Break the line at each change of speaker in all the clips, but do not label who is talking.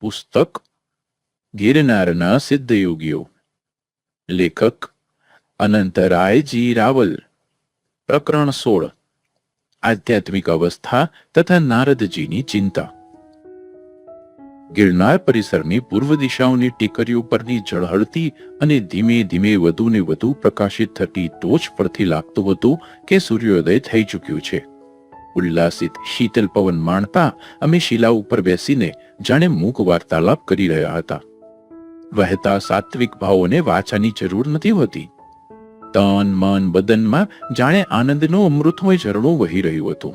પુસ્તક ગિરનારના સિદ્ધયોગીઓ લેખક અનંતરાયજી રાવલ પ્રકરણ સોળ આધ્યાત્મિક અવસ્થા તથા નારદજીની ચિંતા ગિરનાર પરિસરની પૂર્વ દિશાઓની ટેકરીઓ પરની ઝળહળતી અને ધીમે ધીમે વધુ ને વધુ પ્રકાશિત થતી ટોચ પરથી લાગતું હતું કે સૂર્યોદય થઈ ચૂક્યું છે. ઉલ્લાસિત શીતલ પવન માણતા અમે શિલા ઉપર બેસીને જાણે મૂક વાર્તાલાપ કરી રહ્યા હતા. વહેતા સાત્વિક ભાવોને વાચાની જરૂર નથી હોતી. તન, મન, બદનમાં જાણે આનંદનો અમૃતમય ઝરણું વહી રહ્યું હતું.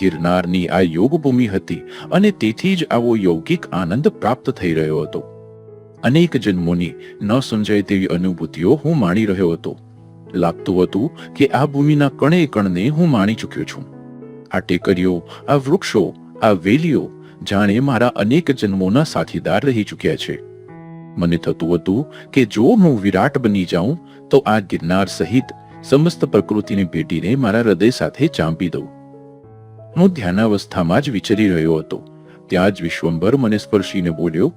ગિરનારની આ યોગ ભૂમિ હતી અને તેથી જ આવો યૌગિક આનંદ પ્રાપ્ત થઈ રહ્યો હતો. અનેક જન્મોની ન સમજાય તેવી અનુભૂતિઓ હું માણી રહ્યો હતો. લાગતું હતું કે આ ભૂમિના કણે કણને હું માણી ચૂક્યો છું. આ ટેકરીઓ આ વૃક્ષો, આ વેલીઓ જાણે મારા અનેક જન્મોના સાથીદાર રહી ચૂક્યા છે. મને થતું હતું કે જો હું વિરાટ બની જાઉં, તો આ ગિરનાર સહિત સમસ્ત પ્રકૃતિને ભેટીને મારા હૃદય સાથે ચાંપી દઉં. હું ધ્યાનાવસ્થામાં જ વિચરી રહ્યો હતો. ત્યાં જ વિશ્વંભર મને સ્પર્શીને બોલ્યો,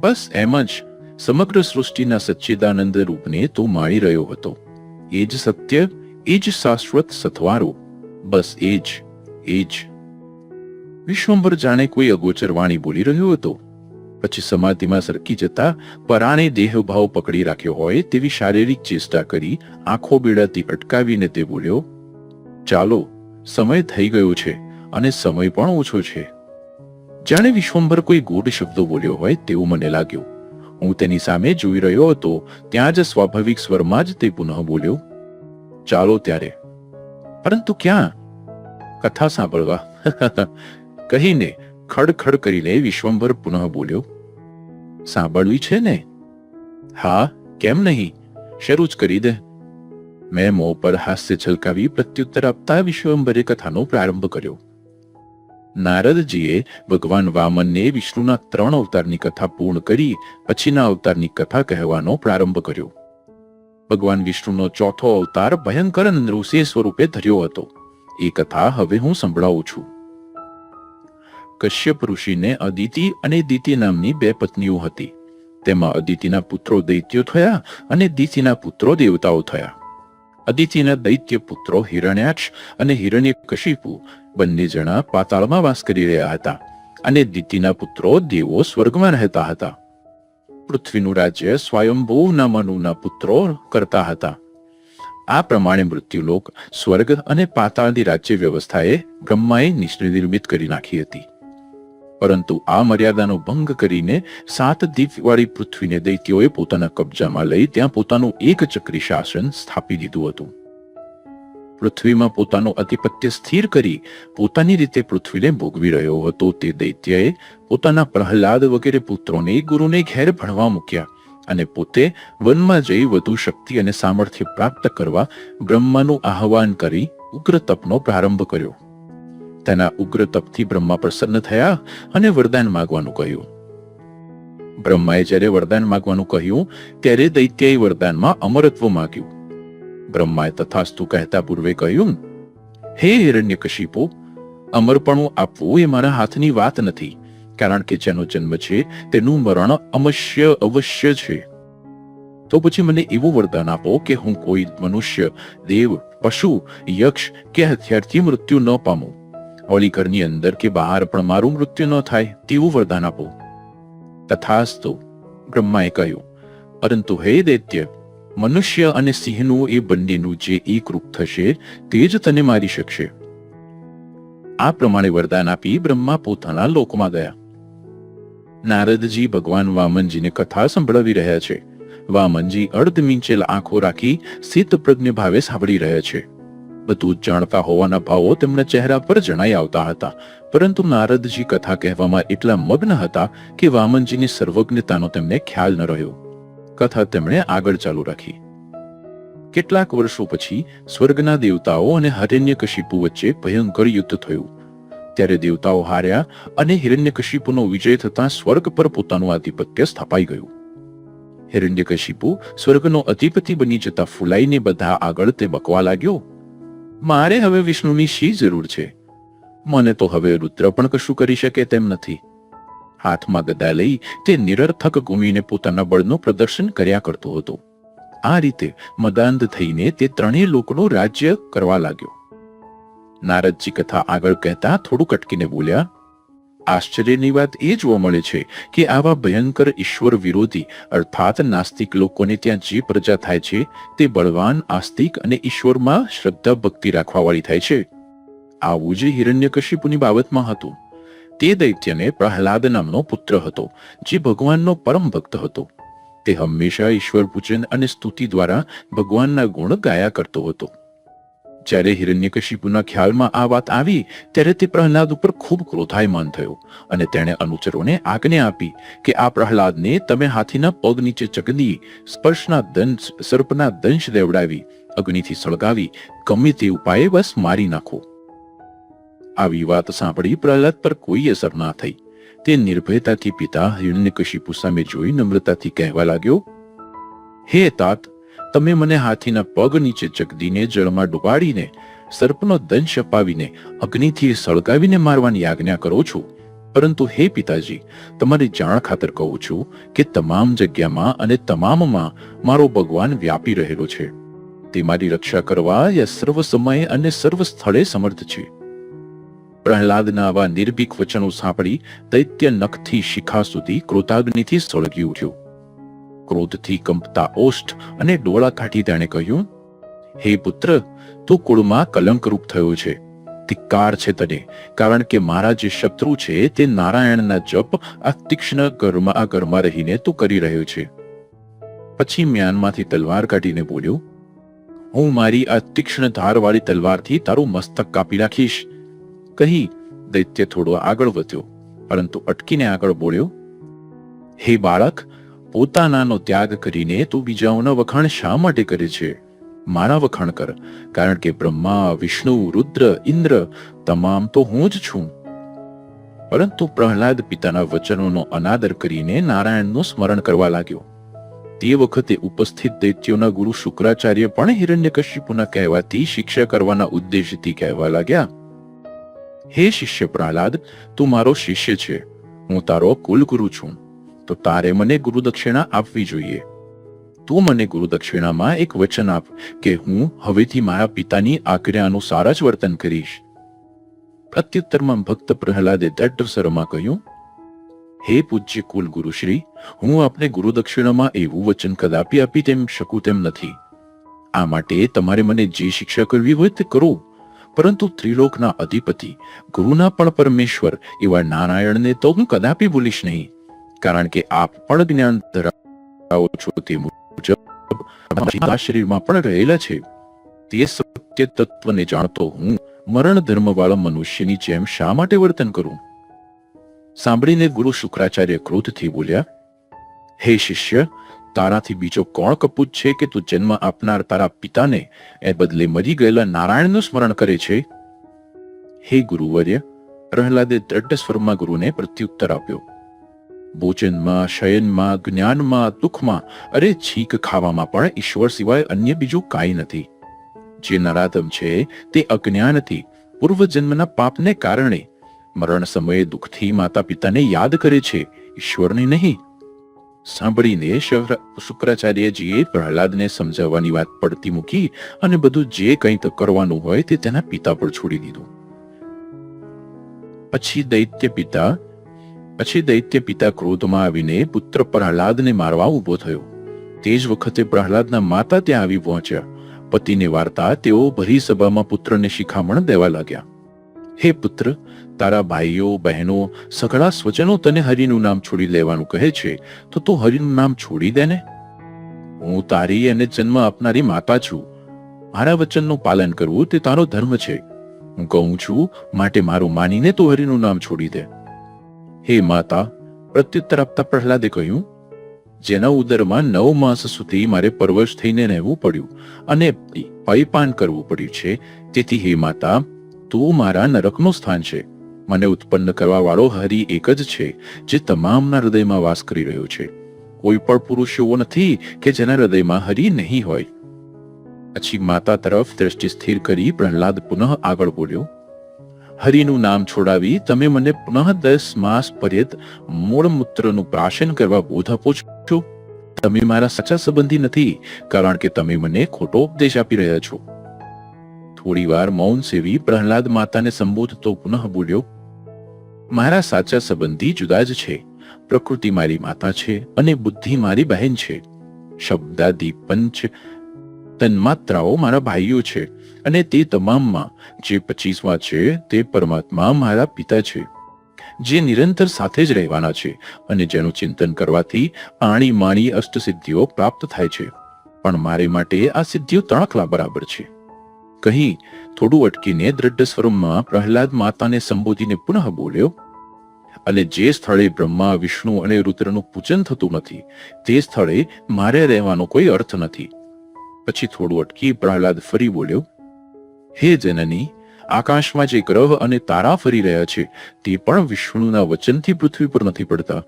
બસ એમ જ. સમગ્ર સૃષ્ટિના સચ્ચિદાનંદ રૂપને તો માણી રહ્યો હતો. એ જ સત્ય, એ જ શાશ્વત સથવારો. બસ એ જ વિશ્વંભર જાણે કોઈ અગોચર વાણી બોલી રહ્યો હતો. પછી સમાધિમાં સરકી જતા પરાણે દેહભાવ પકડી રાખ્યો હોય તેવી શારીરિક ચેષ્ટા કરી આંખો બેડાથી અટકાવીને તે બોલ્યો, ચાલો, સમય થઈ ગયો છે અને સમય પણ ઓછો છે. જાણે વિશ્વંભર કોઈ ગોઢ શબ્દો બોલ્યો હોય તેવું મને લાગ્યું. હું તેની સામે જોઈ રહ્યો હતો, ત્યાં જ સ્વાભાવિક સ્વરમાં જ તે પુનઃ બોલ્યો, ચાલો ત્યારે. પરંતુ ક્યાં? કથા સાંભળવા. કહીને ખડખડ કરીને વિશ્વંભર પુનઃ બોલ્યો, સાંભળવી છે ને? હા, કેમ નહીં? શરૂ જ કરી દે. મેં મોં પર હાસ્ય છલકાવી પ્રત્યુત્તર આપતા વિશ્વંભરે કથાનો પ્રારંભ કર્યો. નારદજીએ ભગવાન વામનને વિષ્ણુના ત્રણ અવતારની કથા પૂર્ણ કરી, પછીના અવતારની કથા કહેવાનો પ્રારંભ કર્યો. ભગવાન વિષ્ણુનો ચોથો અવતાર ભયંકર નૃસિંહ સ્વરૂપે ધર્યો હતો. એ કથા હવે હું સંભળાવું છું. કશ્યપ ઋષિને અદિતિ અને દિતિ નામની બે પત્નીઓ હતી. તેમાં અદિતિના પુત્રો દૈત્યો થયા અને દિતિના પુત્રો દેવતાઓ થયા. અદિતિના દૈત્ય પુત્રો હિરણ્યાક્ષ અને હિરણ્યકશિપુ બંને જણા પાતાળમાં વાસ કરી રહ્યા હતા અને દિતિના પુત્રો દેવો સ્વર્ગમાં રહેતા હતા. પૃથ્વીનું રાજ્ય સ્વયંભૂના મનુના પુત્રો કરતા હતા. આ પ્રમાણે મૃત્યુલોક, સ્વર્ગ અને પાતાળની રાજ્ય વ્યવસ્થાએ બ્રહ્માએ નિર્મિત કરી નાખી હતી. પરંતુ આ મર્યાદાનો ભંગ કરીને સાત દીપવાળી પૃથ્વીને દૈત્યોએ પોતાના કબજામાં લઈ ત્યાં પોતાનું એક ચક્રી શાસન સ્થાપી દીધું હતું. પૃથ્વીમાં પોતાનું આધિપત્ય સ્થિર કરી પોતાની રીતે પૃથ્વીને ભોગવી રહ્યો હતો તે દૈત્યએ પોતાના પ્રહલાદ વગેરે પુત્રોને ગુરુને ઘેર ભણવા મૂક્યા અને પોતે વનમાં જઈ વધુ શક્તિ અને સામર્થ્ય પ્રાપ્ત કરવા બ્રહ્માનું આહવાન કરી ઉગ્ર તપનો પ્રારંભ કર્યો. તેના ઉગ્ર તપથી બ્રહ્મા પ્રસન્ન થયા અને વરદાન માગવાનું કહ્યું. બ્રહ્માએ જ્યારે વરદાન માગવાનું કહ્યું, ત્યારે દૈત્યએ વરદાનમાં અમરત્વ માંગ્યું. બ્રહ્માએ તથાસ્તુ કહેતા પૂર્વે કહ્યું, હે હિરણ્યકશિપો, અમરપણું આપવું એ મારા હાથની વાત નથી, કારણ કે જેનો જન્મ છે તેનું મરણ અમશ્ય અવશ્ય છે. તો પછી મને એવું વરદાન આપો કે હું કોઈ મનુષ્ય, દેવ, પશુ, યક્ષ કે હથિયારથી મૃત્યુ ન પામું. ઓલી ઘરની અંદર કે બહાર પણ મારું મૃત્યુ ન થાય તેવું વરદાન આપો. તથાસ્તુ બ્રહ્માએ કહ્યું, પરંતુ હે દૈત્ય મનુષ્ય અને સિંહનું એ બંનેનું જે એક રૂપ થશે, તે જ તને મારી શકશે. આ પ્રમાણે વરદાન આપી બ્રહ્મા પોતાના લોકમાં ગયા. નારદજી ભગવાન વામનજીને કથા સંભળાવી રહ્યા છે. વામનજી અર્ધ મીંચેલ આંખો રાખી સ્થિત પ્રજ્ઞ ભાવે સાંભળી રહ્યા છે. બધું જાણતા હોવાના ભાવો તેમના ચહેરા પર જણાઈ આવતા હતા. પરંતુ નારદજી કથા કહેવામાં એટલા મગ્ન હતા કે વામનજીની સર્વજ્ઞતાનો તેમને ખ્યાલ ન રહ્યો. કથા તેમણે આગળ ચાલુ રાખી. કેટલાક વર્ષો પછી સ્વર્ગના દેવતાઓ અને હિરણ્યકશિપુ વચ્ચે ભયંકર યુદ્ધ થયું. ત્યારે દેવતાઓ હાર્યા અને હિરણ્યકશિપુનો વિજય થતાં સ્વર્ગ પર પોતાનું આધિપત્ય સ્થાપાઈ ગયું. હિરણ્યકશિપુ સ્વર્ગનો અધિપતિ બની જતા ફૂલાઈને બધા આગળ તે બકવા લાગ્યો, મારે હવે વિષ્ણુની શી જરૂર છે? મને તો હવે રુદ્ર પણ કશું કરી શકે તેમ નથી. હાથમાં ગદા લઈ તે નિરર્થક ઘૂમીને પોતાના બળનું પ્રદર્શન કર્યા કરતો હતો. આ રીતે મદાંધ થઈને તે ત્રણેય લોકોનું રાજ્ય કરવા લાગ્યો. નારદજી કથા આગળ કહેતા થોડું કટકીને બોલ્યા, આશ્ચર્યની વાત એ જોવા મળે છે કે આવા ભયંકર ઈશ્વર વિરોધી, અર્થાત નાસ્તિક લોકોને ત્યાં જે પ્રજા થાય છે, તે બળવાન, આસ્તિક અને ઈશ્વરમાં શ્રદ્ધા ભક્તિ રાખવાવાળી થાય છે. આવું જ હિરણ્યકશિપુની બાબતમાં હતું. તે દૈત્યને પ્રહલાદ નામનો પુત્ર હતો, જે ભગવાનનો પરમ ભક્ત હતો. તે હંમેશા ઈશ્વર પૂજન અને સ્તુતિ દ્વારા ભગવાનના ગુણ ગાયા કરતો હતો. જ્યારે હિરણ્યકશિપુના ખ્યાલમાં આ વાત આવી, ત્યારે તે પ્રહલાદ ઉપર ખૂબ ક્રોધાયમાન થયો અને તેણે અનુચરોને આજ્ઞા આપી કે આ પ્રહલાદને તમે હાથીના પગ નીચે ચકદી, સ્પર્શના દંશ સર્પના દંશ દેવડાવી અગ્નિથી સળગાવી, ગમે તે ઉપાયે બસ મારી નાખો. આવી વાત સાંભળી પ્રહલાદ પર કોઈ અસર ના થઈ. તે નિર્ભયતાથી પિતા હિરણ્યકશિપુ સામે જોઈ નમ્રતાથી કહેવા લાગ્યો, હે તાત, તમે મને હાથીના પગ નીચે ચકદીને જળમાં ડુબાડીને, સર્પનો દંશ અપાવીને અગ્નિથી સળગાવીને મારવાની આજ્ઞા કરો છો. પરંતુ હે પિતાજી, તમારી જાણ ખાતર કહું છું કે તમામ જગ્યામાં અને તમામમાં મારો ભગવાન વ્યાપી રહેલો છે. તે મારી રક્ષા કરવા યા સર્વ સમયે અને સર્વ સ્થળે સમર્થ છે. પ્રહલાદના આવા નિર્ભીક વચનો સાંભળી દૈત્ય નખથી શિખા સુધી ક્રોધાગ્નિથી સળગી ઉઠ્યો ક્રોધથી કંપતા ઓષ્ઠ અને ડોળા કાઢી તેણે કહ્યું, હે પુત્ર, તું કુળમાં કલંકરૂપ થયો છે. ધિક્કાર છે તને, કારણ કે મારા જે શત્રુ છે તે નારાયણના જપ આ તીક્ષ્ણ ઘરમાં આ ઘરમાં રહીને તું કરી રહ્યો છે. પછી મ્યાનમાંથી તલવાર કાઢીને બોલ્યો, હું મારી આ તીક્ષ્ણ ધારવાળી તલવારથી તારું મસ્તક કાપી નાખીશ. કહી દૈત્ય થોડો આગળ વધ્યો, પરંતુ અટકીને આગળ બોલ્યો, હે બાળક, પોતાનાનો ત્યાગ કરીને તું બીજાઓના વખાણ શા માટે કરે છે? મારા વખાણ કર, કારણ કે બ્રહ્મા, વિષ્ણુ, રુદ્ર, ઇન્દ્ર તમામ તો હું જ છું. પરંતુ પ્રહલાદ પિતાના વચનોનો અનાદર કરીને નારાયણનું સ્મરણ કરવા લાગ્યો. તે વખતે ઉપસ્થિત દૈત્યોના ગુરુ શુક્રાચાર્ય પણ હિરણ્યકશિપુના કહેવાથી શિક્ષા કરવાના ઉદ્દેશથી કહેવા લાગ્યા હે શિષ્ય પ્રહલાદ, તું મારો શિષ્ય છે. હું તારો કુલગુરુ છું. તો તારે મને ગુરુ દક્ષિણા આપવી જોઈએ. તું મને ગુરુ દક્ષિણામાં એક વચન આપ કે હું હવેથી મારા પિતાની આજ્ઞા અનુસાર જ વર્તન કરીશ. પ્રત્યુત્તરમાં ભક્ત પ્રહલાદે દઢ સ્વરમાં કહ્યું, હે પૂજ્ય કુલ ગુરુ શ્રી, હું આપને ગુરુ દક્ષિણામાં એવું વચન કદાપી આપી તેમ શકું તેમ નથી. આ માટે તમારે મને જે શિક્ષા કરવી હોય તે કરો. પરંતુ ત્રિલોકના અધિપતિ, ગુરુના પણ પરમેશ્વર એવા નારાયણને તો હું કદાપી ભૂલીશ નહીં. કારણ કે આપ પણ જ્ઞાન ધરાવો છો તે મુજબ શરીરમાં પણ રહેલા છે. તે સત્ય તત્વને જાણતો હું મરણ ધર્મ વાળા મનુષ્યની જેમ શા માટે વર્તન કરું? સાંભળીને ગુરુ શુક્રાચાર્ય ક્રોધથી બોલ્યા, હે શિષ્ય તારાથી બીજો કોણ કપૂત છે કે તું જન્મ આપનાર તારા પિતાને એ બદલે મરી ગયેલા નારાયણનું સ્મરણ કરે છે? હે ગુરુવર્ય, પ્રહલાદે દ્રઢ સ્વરમાં ગુરુને પ્રત્યુત્તર આપ્યો. ભોજનમાં, શયનમાં, જ્ઞાનમાં, દુઃખમાં, અરે છીક ખાવામાં પણ ઈશ્વર સિવાય અન્ય બીજું કાંઈ નથી. જે નરાધમ છે તે અજ્ઞાનથી પૂર્વજન્મના પાપને કારણે મરણ સમયે દુઃખથી માતા પિતાને યાદ કરે છે, ઈશ્વરને નહીં. સાંભળીને શુક્રાચાર્યજીએ પ્રહલાદને સમજાવવાની વાત પડતી મૂકી અને બધું જે કંઈ તો કરવાનું હોય તે તેના પિતા પર છોડી દીધું. પછી દૈત્ય પિતા, પછી દૈત્ય પિતા ક્રોધમાં આવીને પુત્ર પ્રહલાદને મારવા ઊભો થયો. તે જ વખતે પ્રહલાદના માતા ત્યાં આવી પહોંચ્યા. પતિને વાર્તા તેઓ ભરી સભામાં પુત્રને શિખામણ દેવા લાગ્યા. હે પુત્ર તારા ભાઈઓ, બહેનો સઘળા સ્વજનો તને હરિનું નામ છોડી લેવાનું કહે છે, તો તું હરિનું નામ છોડી દે ને. હું તારી અને જન્મ આપનારી માતા છું. મારા વચનનું પાલન કરવું તે તારો ધર્મ છે. હું કહું છું, માટે મારું માનીને તું હરિનું નામ છોડી દે. હે માતા, પ્રત્યુત્તર આપતા પ્રહલાદે કહ્યું, જેના ઉદરમાં નવ માસ સુધી મારે પરવશ થઈને રહેવું પડ્યું અને પૈપાન કરવું પડ્યું છે, તેથી હે માતા, તું મારા નરકનું સ્થાન છે. મને ઉત્પન્ન કરવા વાળો હરિ એક જ છે, જે તમામના હૃદયમાં વાસ કરી રહ્યો છે. કોઈ પણ પુરુષ એવો નથી કે જેના હૃદયમાં હરિ નહીં હોય. પછી માતા તરફ દ્રષ્ટિ સ્થિર કરી પ્રહલાદ પુનઃ આગળ બોલ્યો, હરિનું નામ છોડાવી તમે મને પુનઃ દસ માસ પર્યંત મૂળમૂત્રનું પ્રાશન કરવા બોધ આપો છો. તમે મારા સાચા સંબંધી નથી, કારણ કે તમે મને ખોટો ઉપદેશ આપી રહ્યા છો. થોડી વાર મૌન સેવી પ્રહલાદ માતાને સંબોધતો પુનઃ બોલ્યો મારા સાચા સંબંધી જુદા જ છે. પ્રકૃતિ મારી માતા છે અને બુદ્ધિ મારી બહેન છે. શબ્દાદી પંચ તન્માત્રાઓ મારા ભાઈઓ છે અને તે તમામમાં જે પચીસમાં છે તે પરમાત્મા મારા પિતા છે. જે નિરંતર સાથે જ રહેવાના છે અને જેનું ચિંતન કરવાથી આણી માણી અષ્ટસિદ્ધિઓ પ્રાપ્ત થાય છે. પણ મારે માટે આ સિદ્ધિઓ તણખલા બરાબર છે. કહી થોડું અટકીને દ્રઢ સ્વરૂપમાં પ્રહલાદ માતાને સંબોધીને પુનઃ બોલ્યો, અને જે સ્થળે બ્રહ્મા, વિષ્ણુ અને રુદ્રનું પૂજન થતું નથી, તે સ્થળે મારે રહેવાનો કોઈ અર્થ નથી. પછી થોડું અટકી પ્રહલાદ ફરી બોલ્યો, હે જનની, આકાશમાં જે ગ્રહ અને તારા ફરી રહ્યા છે, તે પણ વિષ્ણુના વચનથી પૃથ્વી પર નથી પડતા.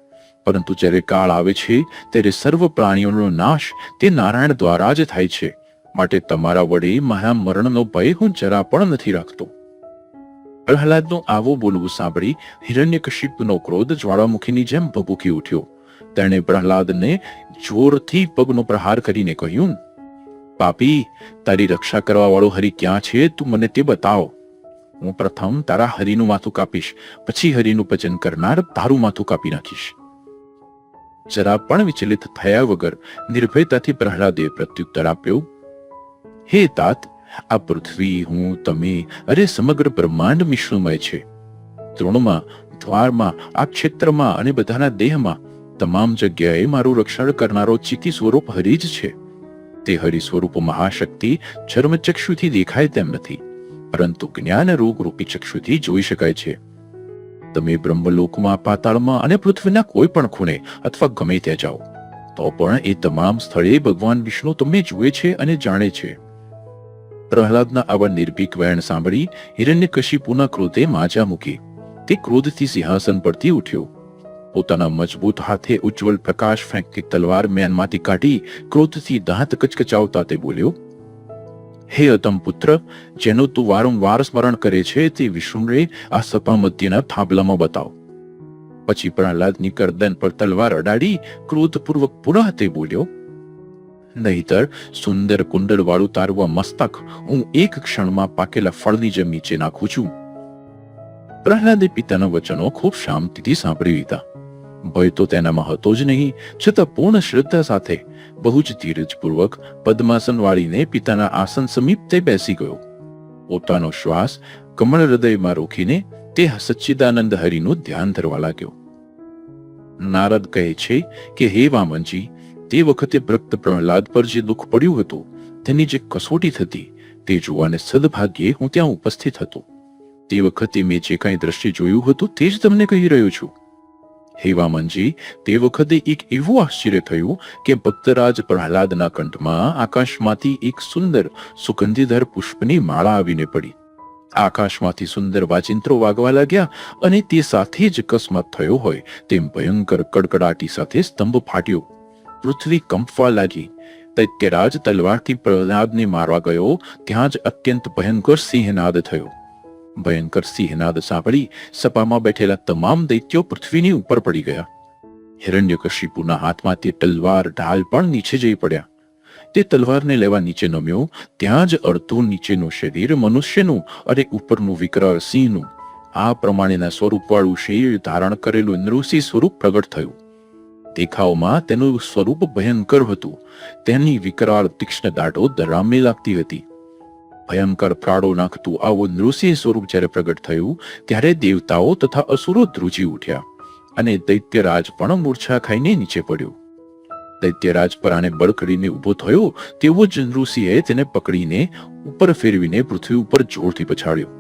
પરંતુ જ્યારે કાળ આવે છે, ત્યારે સર્વ પ્રાણીઓનો નાશ તે નારાયણ દ્વારા જ થાય છે. માટે તમારા વડે મારા મરણનો ભય હું જરા પણ નથી રાખતો. પ્રહલાદનું આવો બોલવું સાંભળી હિરણ્યકશિપનો ક્રોધ જ્વાળામુખીની જેમ ભભૂકી ઉઠ્યો. તેણે પ્રહલાદને જોરથી પગનો પ્રહાર કરીને કહ્યું, પાપી, તારી રક્ષા કરવા વાળો હરિ ક્યાં છે તું મને તે બતાવ. હું પ્રથમ તારા હરિનું માથું કાપીશ, પછી હરિનું ભજન કરનાર તારું માથું કાપી નાખીશ. જરા પણ વિચલિત થયા વગર નિર્ભયતાથી પ્રહલાદે પ્રત્યુત્તર આપ્યો હે તાત, આ પૃથ્વી હું, તમે, અરે સમગ્ર બ્રહ્માંડ વિષ્ણુમય છે. તૃણમાં, દ્વારમાં, આ ક્ષેત્રમાં અને બધાના દેહમાં તમામ જગ્યાએ મારું રક્ષણ કરનારો ચિતિ સ્વરૂપ હરિ જ છે. તે હરિ સ્વરૂપ મહાશક્તિ ચર્મચક્ષુથી દેખાય તેમ નથી, પરંતુ જ્ઞાન રોગ રૂપી ચક્ષુથી જોઈ શકાય છે. તમે બ્રહ્મલોકમાં, પાતાળમાં અને પૃથ્વીના કોઈ પણ ખૂણે અથવા ગમે ત્યાં જાઓ, તો પણ એ તમામ સ્થળે ભગવાન વિષ્ણુ તમને જુએ છે અને જાણે છે. પ્રહલાદના આવા નિર્ભીક વેણ સાંભળી હિરણ્યકશિપુના ક્રોધે માજા મૂકી. તે ક્રોધથી સિંહાસન પરથી ઉઠ્યો. પોતાના મજબૂત હાથે ઉજ્જવલ પ્રકાશ ફેંકતી તલવાર મેનમાંથી કાઢી ક્રોધથી દાંત કચકચાવતા તે બોલ્યો, હે અતમ પુત્ર જેનું તું વારંવાર સ્મરણ કરે છે તે વિષ્ણુએ આ સભા મધ્યના થાંભલામાં બતાવ. પછી પ્રહલાદની કરદન પર તલવાર અડાડી ક્રોધપૂર્વક પુનઃ તે બોલ્યો નહીતર સુંદર કુંડળ વાળું તારું મસ્તક હું એક ક્ષણમાં પાકેલા ફળની જેમ નીચે નાખું છું. પ્રહલાદે પિતાના વચનો ખૂબ શાંતિથી સાંભળી લીધા. ભય તો તેનામાં હતો જ નહીં, છતાં પૂર્ણ શ્રદ્ધા સાથે બહુ જ ધીરજપૂર્વક પદ્માસન વાળીને પિતાના આસન સમીપ તે બેસી ગયો. પોતાનો શ્વાસ કમળ હૃદયમાં રોકીને તે સચ્ચિદાનંદ હરિનું ધ્યાન ધરવા લાગ્યો. નારદ કહે છે કે, હે વામનજી તે વખતે ભક્ત પ્રહલાદ પર જે દુઃખ પડ્યું હતું, તેની જે કસોટી થતી, તે જોવાને સદભાગ્યે હું ત્યાં ઉપસ્થિત હતો. તે વખતે મેં જે કાંઈ દ્રશ્ય જોયું હતું, તે જ તમને કહી રહ્યો છું. હે વામનજી, તે વખતે એક એવું આશ્ચર્ય થયું કે ભક્તરાજ પ્રહલાદના કંઠમાં આકાશમાંથી એક સુંદર, સુગંધીધર પુષ્પની માળા આવીને પડી. આકાશમાંથી સુંદર વાચિંત્રો વાગવા લાગ્યા અને તે સાથે જ અકસ્માત થયો હોય તેમ ભયંકર કડકડાટી સાથે સ્તંભ ફાટ્યો. પૃથ્વી કંપવા લાગી દૈત્યરાજ તલવારથી પ્રહલાદને મારવા ગયો, ત્યાં જ અત્યંત ભયંકર સિંહનાદ થયો. ભયંકર સિંહનાદ સાંભળી સપામાં બેઠેલા તમામ દૈત્યો પૃથ્વીની ઉપર પડી ગયા. હિરણ્યકશિપુના હાથમાં તે તલવાર ઢાલ પણ નીચે જઈ પડ્યા. તે તલવારને લેવા નીચે નમ્યો, ત્યાં જ અડધું નીચેનું શરીર મનુષ્યનું અને ઉપરનું વિકરાળ સિંહનું. આ પ્રમાણેના સ્વરૂપવાળું શરીર ધારણ કરેલું નૃસિંહ સ્વરૂપ પ્રગટ થયું. દેખાવમાં તેનું સ્વરૂપ ભયંકર હતું. તેની વિકરાળ તીક્ષ્ણ દાઢો ધરામી લાગતી હતી. ભયંકર પ્રાડો નાખતું આવું નૃસિંહ સ્વરૂપ જ્યારે પ્રગટ થયું, ત્યારે દેવતાઓ તથા અસુરો ધ્રુજી ઉઠ્યા અને દૈત્યરાજ પણ મૂર્છા ખાઈને નીચે પડ્યો. દૈત્યરાજ પર આને બળ કરીને ઊભો થયો, તેવો જ નૃસિંહે તેને પકડીને ઉપર ફેરવીને પૃથ્વી ઉપર જોરથી પછાડ્યો.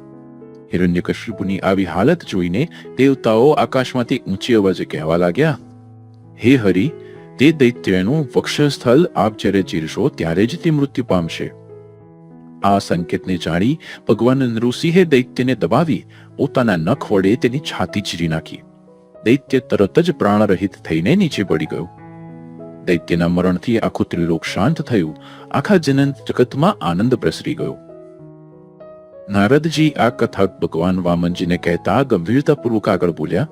હિરણ્યકશ્યપુની આવી હાલત જોઈને દેવતાઓ આકાશમાંથી ઊંચી અવાજે કહેવા લાગ્યા હે હરિ, તે દૈત્યનું વક્ષસ્થળ આપ જ્યારે ચીરશો ત્યારે જ તે મૃત્યુ પામશે. આ સંકેતને જાણી ભગવાન નૃસિંહે દૈત્યને દબાવી પોતાના નખ વડે તેની છાતી ચીરી નાખી. દૈત્ય તરત જ પ્રાણરહિત થઈને નીચે પડી ગયો. દૈત્યના મરણથી આખું ત્રિલોક શાંત થયું. આખા જનન જગતમાં આનંદ પ્રસરી ગયો. નારદજી આ કથા ભગવાન વામનજીને કહેતા ગંભીરતાપૂર્વક આગળ બોલ્યા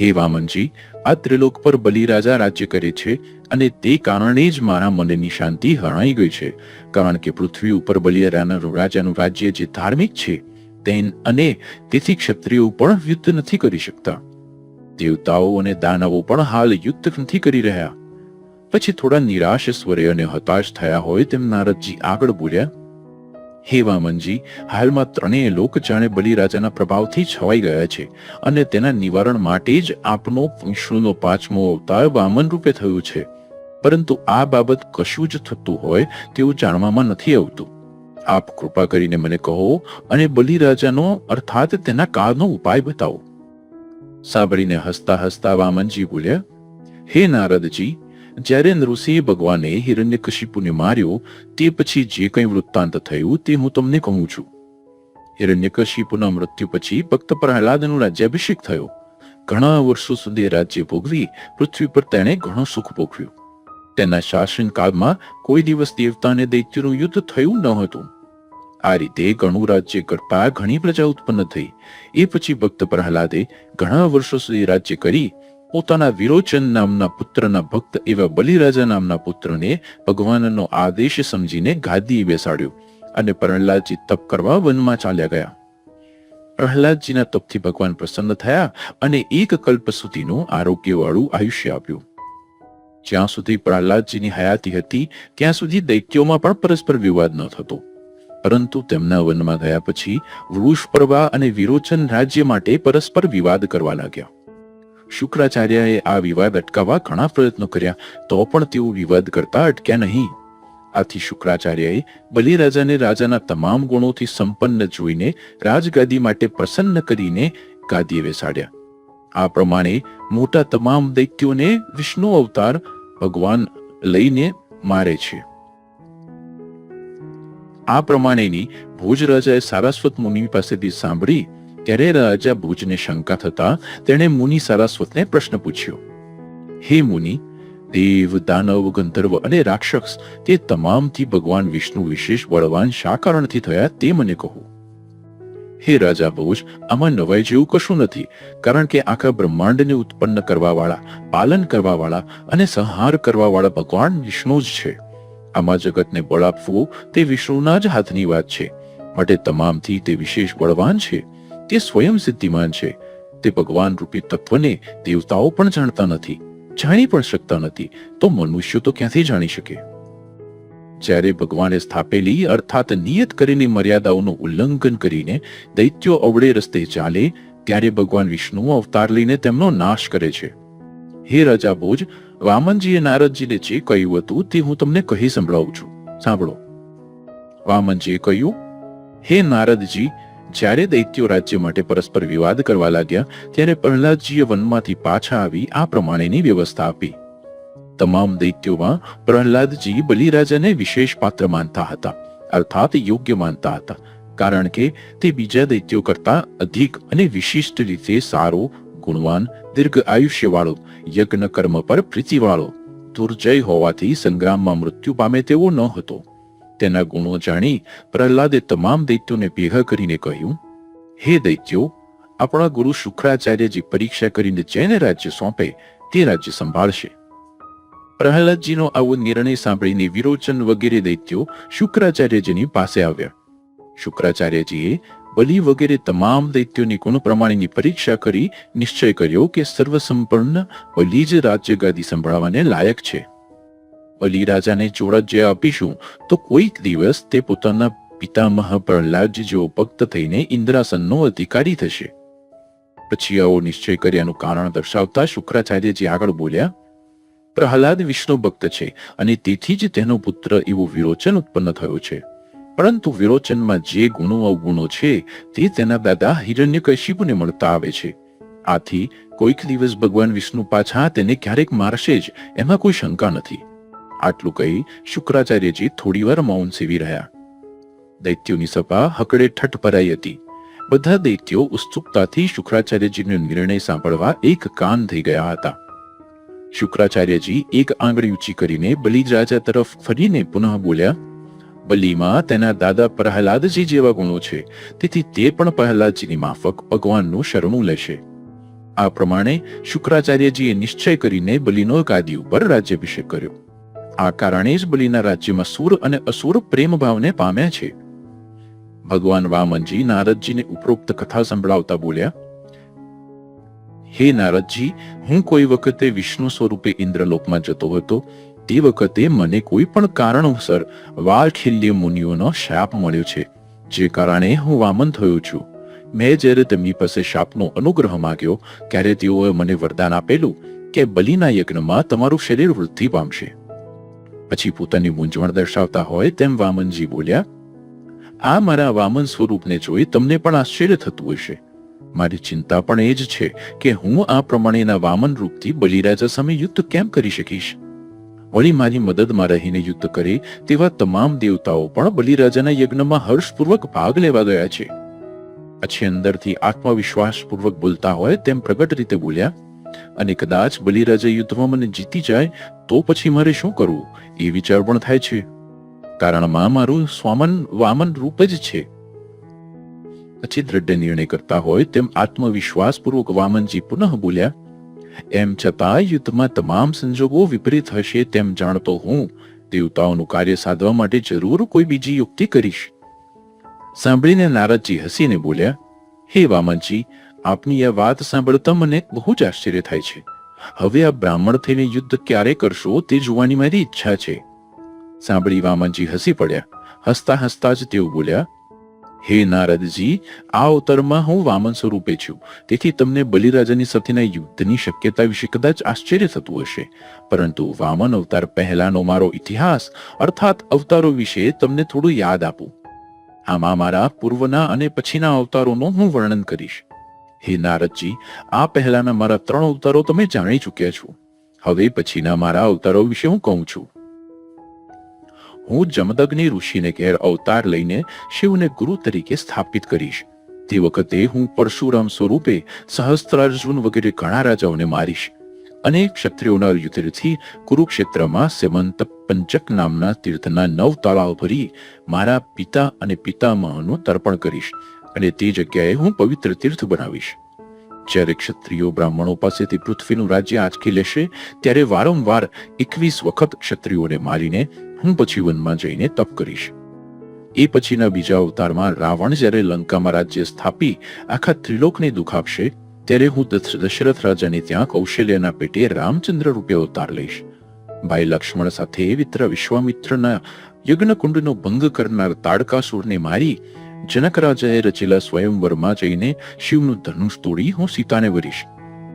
હે વામનજી, આ ત્રિલોક પર બલિરાજા રાજ્ય કરે છે અને તે કારણે જ મારા મનની શાંતિ હરાઈ ગઈ છે. કારણ કે પૃથ્વી ઉપર બલિરાના રાજાનું રાજ્ય જે ધાર્મિક છે, તેન અને તેથી ક્ષત્રિયો પણ યુદ્ધ નથી કરી શકતા. દેવતાઓ અને દાનવો પણ હાલ યુદ્ધ નથી કરી રહ્યા. પછી થોડા નિરાશ, સ્વરે અને હતાશ થયા હોય તેમ નારદજી આગળ બોલ્યા હે વામનજી, હાલમાં ત્રણેય લોક જાણે બલિરાજાના પ્રભાવથી છવાઈ ગયા છે અને તેના નિવારણ માટે જ આપનો વિષ્ણુનો પાંચમો અવતાર વામન રૂપે થયો છે. પરંતુ આ બાબત કશું જ થતું હોય તેવું જાણવામાં નથી આવતું. આપ કૃપા કરીને મને કહો અને બલિરાજાનો, અર્થાત તેના કાળનો ઉપાય બતાવો. સાંભળીને હસતા હસતા વામનજી બોલ્યા, હે નારદજી જ્યારે નૃસિંહ ભગવાને હિરણ્યકશિપુને માર્યો, તે પછી જે કંઈ વૃત્તાંત થયું તે હું તમને કહું છું. હિરણ્યકશિપુના મૃત્યુ પછી ભક્ત પ્રહલાદનો રાજ્યાભિષેક થયો. ઘણા વર્ષો સુધી રાજ્ય ભોગવી પૃથ્વી પર તેણે ઘણો સુખ ભોગવ્યું. તેના શાસનકાળમાં કોઈ દિવસ દેવતાને દૈત્યનું યુદ્ધ થયું ન હતું. આ રીતે ઘણું રાજ્ય કરતા ઘણી પ્રજા ઉત્પન્ન થઈ. એ પછી ભક્ત પ્રહલાદે ઘણા વર્ષો સુધી રાજ્ય કરી પોતાના વિરોચન નામના પુત્રના ભક્ત એવા બલિરાજા નામના પુત્રને ભગવાનનો આદેશ સમજીને ગાદી બેસાડ્યો અને પ્રહલાદજી તપ કરવા વનમાં ચાલ્યા ગયા. પ્રહલાદજીના તપથી ભગવાન પ્રસન્ન થયા અને એક કલ્પ સુધીનું આરોગ્યવાળું આયુષ્ય આપ્યું. જ્યાં સુધી પ્રહલાદજીની હયાતી હતી, ત્યાં સુધી દૈત્યોમાં પણ પરસ્પર વિવાદ ન થતો. પરંતુ તેમના વનમાં ગયા પછી વૃષપર્વા અને વિરોચન રાજ્ય માટે પરસ્પર વિવાદ કરવા લાગ્યા. શુક્રાચાર્યએ આ વિવાદ અટકાવવા ઘણા પ્રયત્નો કર્યા, તો પણ તેઓ વિવાદ કરતા અટક્યા નહીં. આથી શુક્રાચાર્યએ બલિરાજાને રાજાના તમામ ગુણોથી સંપન્ન જોઈને રાજગાદી માટે પ્રસન્ન કરીને ગાદીએ બેસાડ્યા. આ પ્રમાણે મોટા તમામ દૈત્યોને વિષ્ણુ અવતાર ભગવાન લઈને મારે છે. આ પ્રમાણેની ભોજ રાજાએ સારસ્વત મુનિ પાસેથી સાંભળી ત્યારે રાજા ભુજને શંકા થતા તેણે મુનિ સારસ્વતને પ્રશ્ન પૂછ્યો. હે મુનિ, દેવ, દાનવ, ગંધર્વ અને રાક્ષસ, તે તમામથી ભગવાન વિષ્ણુ વિશેષ બળવાન શા કારણથી થયા તે મને કહો. હે રાજા ભુજ, આમાં નવાઈ જેવું કશું નથી, કારણ કે આખા બ્રહ્માંડને ઉત્પન્ન કરવાવાળા, પાલન કરવાવાળા અને સંહાર કરવાવાળા ભગવાન વિષ્ણુ જ છે. આમાં જગતને બળ આપવું તે વિષ્ણુના જ હાથની વાત છે. માટે તમામથી તે વિશેષ બળવાન છે. તે સ્વયં સિદ્ધિમાન છે. તે ભગવાન રૂપી તત્વને દેવતાઓ પણ જાણતા નથી, જાણી પણ શકતા નથી. તો મનુષ્યો તો ક્યાંથી જાણી શકે? જ્યારે ભગવાને સ્થાપેલી અર્થાત નિયત કરેલી મર્યાદાઓનું ઉલ્લંઘન કરીને દૈત્યો અવળે રસ્તે ચાલે, ત્યારે ભગવાન વિષ્ણુ અવતાર લઈને તેમનો નાશ કરે છે. હે રાજા ભોજ, વામનજીએ નારદજીને જે કહ્યું હતું તે હું તમને કહી સંભળાવું છું. સાંભળો. વામનજીએ કહ્યું, હે નારદજી જ્યારે દૈત્યો રાજ્ય માટે પરસ્પર વિવાદ કરવા લાગ્યા, ત્યારે પ્રહલાદજીએ વનમાંથી પાછા આવી આ પ્રમાણેની વ્યવસ્થા આપી. તમામ દૈત્યોમાં પ્રહલાદજી બલિરાજાને વિશેષ પાત્ર માનતા હતા, અર્થાત યોગ્ય માનતા હતા, કારણ કે તે બીજા દૈત્યો કરતા અધિક અને વિશિષ્ટ રીતે સારો, ગુણવાન, દીર્ઘ આયુષ્યવાળો, યજ્ઞ કર્મ પર પ્રીતિવાળો, દુર્જય હોવાથી સંગ્રામમાં મૃત્યુ પામે તેવો ન હતો. તેના ગુણો જાણી પ્રહલાદે તમામ દૈત્યોને ભેગા કરીને કહ્યું, હે દૈત્યો, આપણા ગુરુ શુક્રાચાર્યજી પરીક્ષા કરીને જેને રાજ્ય સોંપે તે રાજ્ય સંભાળશે. પ્રહલાદજીનો આવો નિર્ણય સાંભળીને વિરોચન વગેરે દૈત્યો શુક્રાચાર્યજીની પાસે આવ્યા. શુક્રાચાર્યજીએ બલિ વગેરે તમામ દૈત્યોની ગુણ પ્રમાણેની પરીક્ષા કરી નિશ્ચય કર્યો કે સર્વસંપન્ન બલિ જ રાજ્યગાદી સંભાળવાને લાયક છે. બલિ રાજાને જોડજ્ય આપીશું, તો કોઈક દિવસ તે પોતાના પિતામહ પ્રહલાદજી જેવો ભક્ત થઈને ઇન્દ્રાસનનો અધિકારી થશે. પછી આવો નિશ્ચય કર્યાનું કારણ દર્શાવતા શુક્રાચાર્યજી આગળ બોલ્યા, પ્રહલાદ વિષ્ણુ ભક્ત છે અને તેથી જ તેનો પુત્ર એવું વિરોચન ઉત્પન્ન થયો છે. પરંતુ વિરોચનમાં જે ગુણો અવગુણો છે, તે તેના દાદા હિરણ્યકશિપુને મળતા આવે છે. આથી કોઈક દિવસ ભગવાન વિષ્ણુ પાછા તેને ક્યારેક મારશે જ, એમાં કોઈ શંકા નથી. આટલું કહી શુક્રાચાર્યજી થોડીવાર મૌન સેવી રહ્યા. દૈત્યોની સભા હકડે ઠઠ ભરાઈ હતી. બધા દૈત્યો ઉત્સુકતાથી શુક્રાચાર્યજીનો નિર્ણય સાંભળવા એક કાન થઈ ગયા હતા. શુક્રાચાર્યજી એક આંગળી ઊંચી કરીને બલિરાજા તરફ ફરીને પુનઃ બોલ્યા, બલિમાં તેના દાદા પ્રહલાદજી જેવા ગુણો છે, તેથી તે પણ પ્રહલાદજીની માફક ભગવાનનું શરણું લેશે. આ પ્રમાણે શુક્રાચાર્યજીએ નિશ્ચય કરીને બલિનો ગાદી ઉપર રાજ્યાભિષેક કર્યો. આ કારણે જ બલિના રાજ્યમાં સુર અને અસુર પ્રેમ ભાવને પામ્યા છે. ભગવાન વામનજી નારદજીને ઉપરોક્ત કથા સંભળાવતા બોલ્યા, હે નારદજી, હું કોઈ વખતે વિષ્ણુ સ્વરૂપે ઇન્દ્રલોકમાં જતો હતો, તે વખતે મને કોઈ પણ કારણોસર વાલખિલ્ય મુનિઓનો શાપ મળ્યો છે, જે કારણે હું વામન થયો છું. મેં જ્યારે તેમની પાસે શાપનો અનુગ્રહ માંગ્યો, ત્યારે તેઓએ મને વરદાન આપેલું કે બલિના યજ્ઞમાં તમારું શરીર વૃદ્ધિ પામશે. પછી પોતાની મૂંઝવણ દર્શાવતા હોય તેમ વામનજી બોલ્યા, આ મારા વામન સ્વરૂપને જોઈ તમને પણ આશ્ચર્ય થતું હશે. મારી ચિંતા પણ એ જ છે કે હું આ પ્રમાણેના વામન રૂપથી બલિરાજા સામે યુદ્ધ કેમ કરી શકીશ? વળી મારી મદદમાં રહીને યુદ્ધ કરે તેવા તમામ દેવતાઓ પણ બલિરાજાના યજ્ઞમાં હર્ષપૂર્વક ભાગ લેવા ગયા છે. પછી અંદરથી આત્મવિશ્વાસપૂર્વક બોલતા હોય તેમ પ્રગટ રીતે બોલ્યા અને કદાચ બલિરાજા યુદ્ધમાં મને જીતી જાય, તો પછી મારે શું કરવું? એ વિચાર પણ થાય છે. કારણમાં મારું સ્વામન વામન રૂપ જ છે. પછી દ્રઢ નિર્ણય કરતા હોય તેમ આત્મવિશ્વાસપૂર્વક વામનજી પુનઃ બોલ્યા, એમ છતાં યુદ્ધમાં તમામ સંજોગો વિપરીત હશે તેમ જાણતો હું. દેવતાઓનું કાર્ય સાધવા માટે જરૂર કોઈ બીજી યુક્તિ કરીશ. સાંભળીને નારદજી હસીને બોલ્યા, હે વામનજી આપની આ વાત સાંભળતા મને બહુ જ આશ્ચર્ય થાય છે. હવે આ બ્રાહ્મણ થઈને યુદ્ધ ક્યારે કરશો તે જોવાની મારી ઈચ્છા છે. સાંભળી વામનજી હસી પડ્યા. હસતા હસતા જ તેઓ બોલ્યા, હે નારદજી, આ અવતારમાં હું વામન સ્વરૂપે છું. તેથી તમને બલિરાજાની સાથેના યુદ્ધની શક્યતા વિશે કદાચ આશ્ચર્ય થતું હશે. પરંતુ વામન અવતાર પહેલાનો મારો ઇતિહાસ, અર્થાત અવતારો વિશે તમને થોડું યાદ આપું. આમાં મારા પૂર્વના અને પછીના અવતારોનું હું વર્ણન કરીશ. હે નારદજી, આ પહેલાના મારા ત્રણ અવતારો તમે જાણી ચૂક્યા છો. હવે પછીના મારા અવતારો વિશે હું કહું છું. હું જમદગ્નિ ઋષિને ઘેર અવતાર લઈને શિવને ગુરુ તરીકે સ્થાપિત કરીશ. તે વખતે હું પરશુરામ સ્વરૂપે સહસ્ત્રાર્જુન વગેરે ઘણા રાજાઓને મારીશ. અનેક ક્ષત્રિયોના યુદ્ધથી કુરુક્ષેત્રમાં સેમંત પંચક નામના તીર્થના નવ તળાવ ભરી મારા પિતા અને પિતામહનું તર્પણ કરીશ. અને તે જગ્યાએ હું પવિત્ર તીર્થ બનાવીશ. જ્યારે ક્ષત્રિયો બ્રાહ્મણો પાસેથી પૃથ્વીનું રાજ્ય આંચકી લેશે, ત્યારે વારંવાર એકવીસ વખત ક્ષત્રિયોને મારીને હું પછી વનમાં જઈને તપ કરીશ. એ પછીના બીજા અવતારમાં રાવણ જ્યારે લંકામાં રાજ્ય સ્થાપી, આખા ત્રિલોકને દુઃખ ત્યારે હું દશરથ રાજાને ત્યાં કૌશલ્યના પેટે રામચંદ્ર રૂપે અવતાર લઈશ. ભાઈ લક્ષ્મણ સાથે મિત્ર વિશ્વામિત્રના યજ્ઞકુંડનો ભંગ કરનાર તાડકાસુરને મારી જનક રાજાએ રચેલા સ્વયંવરમાં જઈને શિવનું ધનુષ તોડી હું સીતાને વરીશ.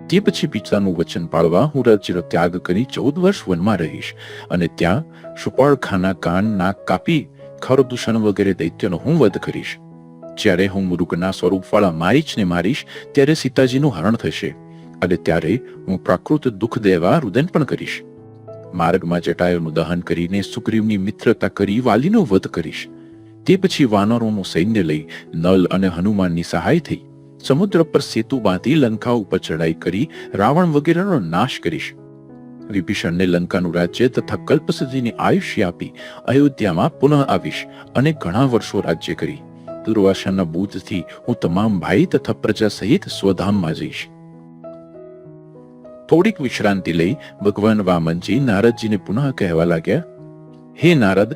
તે પછી પિતાનું વચન પાળવા હું રાજ્યનો ત્યાગ કરી ચૌદ વર્ષ વનમાં રહીશ અને ત્યાં સુપાળખાના કાન નાક કાપી, ખરદૂષણ વગેરે દૈત્યનો હું વધ કરીશ. જ્યારે હું મૃગના સ્વરૂપવાળા મારીચને મારીશ, ત્યારે સીતાજીનું હરણ થશે અને ત્યારે હું પ્રાકૃત દુઃખ દેવા રુદન પણ કરીશ. માર્ગમાં જટાયુનું દહન કરીને સુગ્રીવની મિત્રતા કરી વાલીનો વધ કરીશ. તે પછી વાનરોનું સૈન્ય લઈ નલ અને હનુમાનની સહાય સમુદ્ર પર સેતુ બાંધી લંકા ઉપર ચઢાઈ કરી રાવણ વગેરેનો નાશ કરીશ. વિભીષણને લંકાનું રાજ્ય તથા કલ્પસદીની આયુષ્ય આપી અયોધ્યામાં પુનઃ આવીશ અને ઘણા વર્ષો રાજ્ય કરી. દુર્વાસાના બૂથથી હું તમામ ભાઈ તથા પ્રજા સહિત સ્વધામમાં જઈશ. થોડીક વિશ્રાંતિ લઈ ભગવાન વામનજી નારદજીને પુનઃ કહેવા લાગ્યા, હે નારદ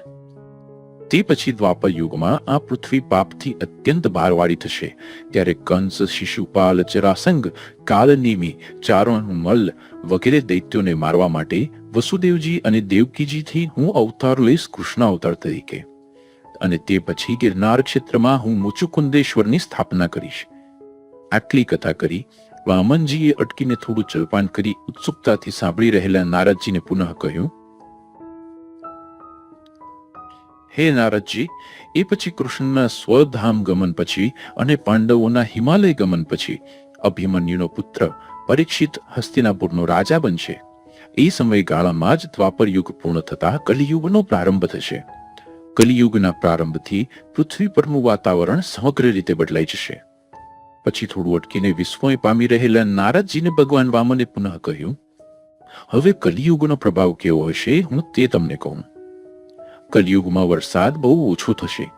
તે પછી દ્વાપર યુગમાં આ પૃથ્વી પાપથી અત્યંત ભારવાળી થશે. ત્યારે કંસ, શિશુપાલ જરાસંગ કાલનેમી, ચારણ, મલ વગેરે દૈત્યોને મારવા માટે વસુદેવજી અને દેવકીજીથી હું અવતાર લઈશ કૃષ્ણ અવતાર તરીકે. અને તે પછી ગિરનાર ક્ષેત્રમાં હું મુચુકુંદેશ્વરની સ્થાપના કરીશ. આટલી કથા કરી, વામનજીએ અટકીને થોડું જલપાન કરી ઉત્સુકતાથી સાંભળી રહેલા નારદજીને પુનઃ કહ્યું હે નારદજી, એ પછી કૃષ્ણના સ્વધામ ગમન પછી અને પાંડવોના હિમાલય ગમન પછી અભિમન્યુનો પુત્ર પરીક્ષિત હસ્તિનાપુરનો રાજા બનશે. એ સમયગાળામાં જ દ્વાપર યુગ પૂર્ણ થતા કલિયુગનો પ્રારંભ થશે. કલિયુગના પ્રારંભથી પૃથ્વી પરનું વાતાવરણ સમગ્ર રીતે બદલાઈ જશે. પછી થોડું અટકીને વિસ્મય પામી રહેલા નારદજીને ભગવાન વામને પુનઃ કહ્યું, હવે કલિયુગનો પ્રભાવ કેવો હશે હું તે તમને કહું. કલયુગમાં વરસાદ બહુ ઓછો થશે.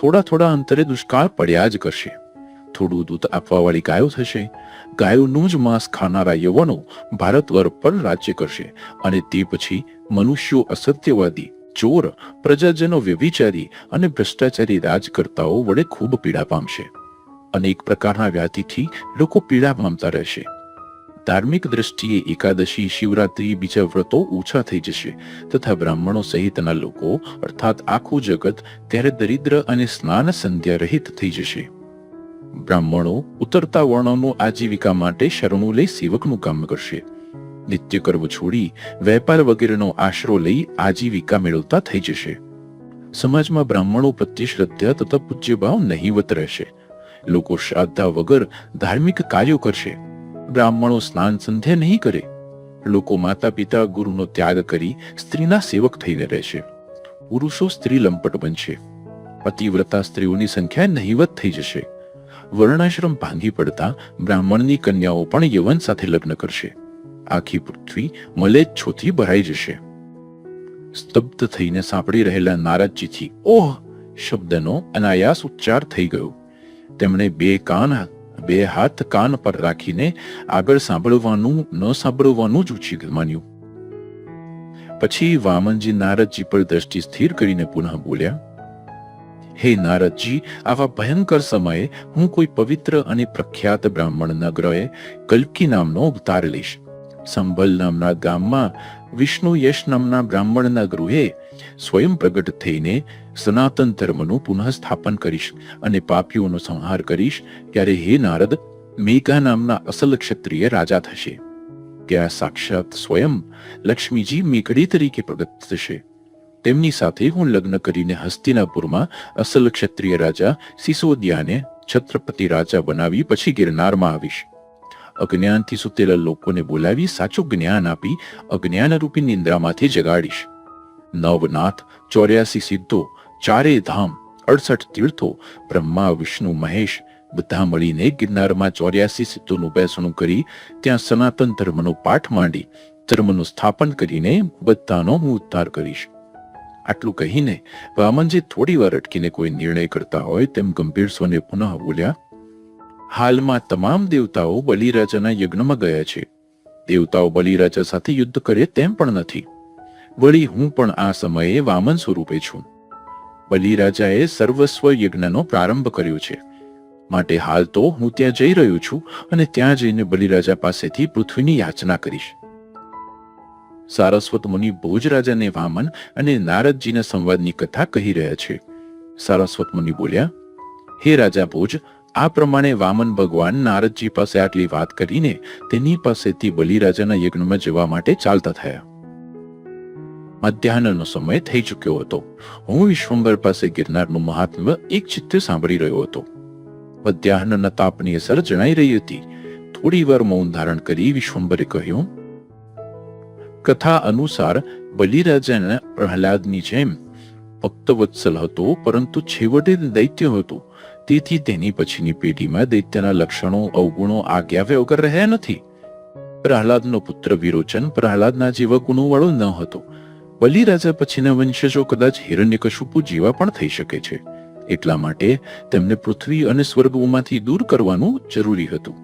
થોડા થોડા અંતરે દુષ્કાળ પડ્યા જ કરશે. થોડું દૂધ આપવાવાળી ગાયો થશે. ગાયોનું જ માંસ ખાનારા યવનો ભારત વર્ષ પર રાજ્ય કરશે અને તે પછી મનુષ્યો અસત્યવાદી, ચોર, પ્રજાજનો વ્યભિચારી અને ભ્રષ્ટાચારી રાજકર્તાઓ વડે ખૂબ પીડા પામશે. અનેક પ્રકારના વ્યાધિથી લોકો પીડા પામતા રહેશે. ધાર્મિક દ્રષ્ટિએ એકાદશી, શિવરાત્રી, બીજા વ્રતો ઓછા થઈ જશે તથા બ્રાહ્મણો સહિતના લોકો, અર્થાત આખું જગત, ત્યારે દરિદ્ર અને સ્નાન સંધ્યા રહિત થઈ જશે. બ્રાહ્મણો ઉતરતા વર્ણોનું આજીવિકા માટે શરણું લઈ સેવકનું કામ કરશે. નિત્ય કર્મ છોડી વેપાર વગેરેનો આશરો લઈ આજીવિકા મેળવતા થઈ જશે. સમાજમાં બ્રાહ્મણો પ્રત્યે શ્રદ્ધા તથા પૂજ્યભાવ નહીવત રહેશે. લોકો શ્રાદ્ધા વગર ધાર્મિક કાર્યો કરશે. બ્રાહ્મણો સ્નાન સંધ્યા નહીં કરે. લોકો માતા પિતા ગુરુનો ત્યાગ કરી સ્ત્રીના સેવક થઈને રહેશે પુરુષો સ્ત્રી લંપટ બનશે. પતિવ્રતા સ્ત્રીઓની સંખ્યા નહીવત થઈ જશે. વર્ણાશ્રમ ભાંગી પડતા બ્રાહ્મણની કન્યાઓ પણ યવન સાથે લગ્ન કરશે. આખી પૃથ્વી મલેચ્છોથી ભરાઈ જશે. સ્તબ્ધ થઈને સાંભળી રહેલા નારદજીથી ઓહ, શબ્દનો અનાયાસ ઉચ્ચાર થઈ ગયો. તેમણે બે કાન બે હાથ કાન પર રાખીને આગળ સાંભળવાનું, ન સાંભળવાનું જ ઉચિત માન્યું. પછી વામનજી નારદજી પર દ્રષ્ટિ સ્થિર કરીને પુનઃ બોલ્યા, હે નારદજી, આવા ભયંકર સમયે હું કોઈ પવિત્ર અને પ્રખ્યાત બ્રાહ્મણના ગ્રહે કલ્કી નામનો અવતાર લઈશ. સંભલ નામના ગામમાં વિષ્ણુ યશ નામના બ્રાહ્મણના ગૃહે સ્વયં પ્રગટ થઈને સનાતન ધર્મનું પુનઃ સ્થાપન કરીશ અને પાપીઓનો સંહાર કરીશ, ત્યારે હે નારદ, મેઘા નામના અસલ ક્ષત્રિય રાજા થશે. ત્યાં સાક્ષાત સ્વયં લક્ષ્મીજી મેઘડી તરીકે પ્રગટ થશે. તેમની સાથે હું લગ્ન કરીને હસ્તિનાપુરમાં અસલ ક્ષત્રિય રાજા સિસોદિયાને છત્રપતિ રાજા બનાવી પછી ગિરનારમાં આવીશ. અજ્ઞાનથી સુતેલા લોકોને બોલાવી સાચું જ્ઞાન આપી અજ્ઞાનરૂપી નિંદ્રામાંથી જગાડીશ. નવનાથ ચોર્યાસી સિદ્ધો ચારે ધામ અડસઠ તીર્થો બ્રહ્મા, વિષ્ણુ, મહેશ બધા મળીને ગિરનારમાં ચોર્યાસી સિદ્ધોનું બેસણું કરી ત્યાં સનાતન ધર્મનો પાઠ માંડી ધર્મનું સ્થાપન કરીને બધાનો હું ઉદ્ધાર કરીશ. આટલું કહીને વામનજી થોડી વાર અટકીને કોઈ નિર્ણય કરતા હોય તેમ ગંભીર સ્વને પુનઃ બોલ્યા, હાલમાં તમામ દેવતાઓ બલિરાજાના યજ્ઞમાં ગયા છે. દેવતાઓ બલિરાજા સાથે યુદ્ધ કરે તેમ પણ નથી. વળી હું પણ આ સમયે વામન સ્વરૂપે છું. બલિરાજાએ સર્વસ્વ યજ્ઞનો પ્રારંભ કર્યો છે. માટે હાલ તો હું ત્યાં જઈ રહ્યો છું અને ત્યાં જઈને બલિરાજા પાસેથી પૃથ્વીની યાચના કરીશ. સારસ્વત મુનિ ભોજરાજાને વામન અને નારદજીના સંવાદની કથા કહી રહ્યા છે. સારસ્વત મુનિ બોલ્યા, હે રાજા ભોજ, આ પ્રમાણે વામન ભગવાન નારદજી પાસે આટલી વાત કરીને તેની પાસેથી બલિરાજાના યજ્ઞમાં જવા માટે ચાલતા થયા. મધ્યાહનનો સમય થઈ ચૂક્યો હતો હું વિશ્વંભર પાસે ગિરનારનું મહાત્મ્ય એક ચિત્તે સાંભળી રહ્યો હતો મધ્યાહનના તાપની અસર જણાઈ રહી હતી થોડી વાર મૌન ધારણ કરી વિશ્વંભરે કહ્યું કથા અનુસાર બલિરાજાના પ્રહલાદની જેમ ભક્તવત્સલ હતો પરંતુ છેવટે દૈત્ય હતો તેથી તેની પછીની પેઢીમાં દૈત્યના લક્ષણો અવગુણો આજ્ઞા વગર રહ્યા નથી પ્રહલાદનો પુત્ર વિરોચન પ્રહલાદના જેવા ગુણોવાળો ન હતો બલિરાજા પછીના વંશજો કદાચ હિરણ્યકશુપુ જેવા પણ થઈ શકે છે. એટલા માટે તેમને પૃથ્વી અને સ્વર્ગોમાંથી દૂર કરવાનું જરૂરી હતું.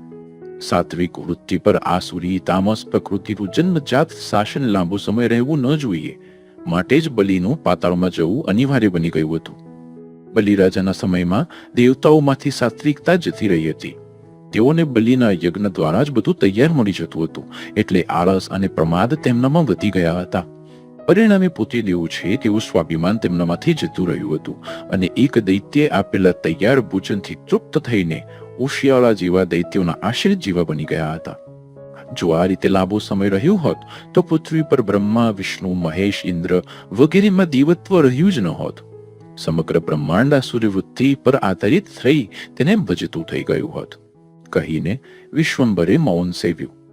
સાત્વિક વૃત્તિ પર આસુરી, તામસ, પ્રકૃતિનું જન્મજાત શાસન લાંબો સમય રહેવું ન જોઈએ. માટે જ બલિનું પાતાળમાં જવું અનિવાર્ય બની ગયું હતું. બલિરાજાના સમયમાં દેવતાઓમાંથી સાત્વિકતા જતી રહી હતી. તેઓને બલિના યજ્ઞ દ્વારા જ બધું તૈયાર મળી જતું હતું. એટલે આળસ અને પ્રમાદ તેમનામાં વધી ગયા હતા. પરિણામે પોતે દેવું છે, તેવું સ્વાભિમાન તેમનામાંથી જતું રહ્યું હતું. અને એક દૈત્યે આપેલા તૈયાર ભોજનથી તૃપ્ત થઈને ઓશિયાળા જેવા દૈત્યોના આશ્રિત જેવા બની ગયા હતા. જો આ રીતે લાંબો સમય રહ્યો હોત, તો પૃથ્વી પર બ્રહ્મા, વિષ્ણુ, મહેશ, ઇન્દ્ર વગેરેમાં દેવત્વ રહ્યું જ ન હોત. સમગ્ર બ્રહ્માંડ આ સૂર્યવૃત્તિ પર આધારિત થઈ તેને ભજતું થઈ ગયું હોત. કહીને વિશ્વંભરે મૌન સેવ્યું.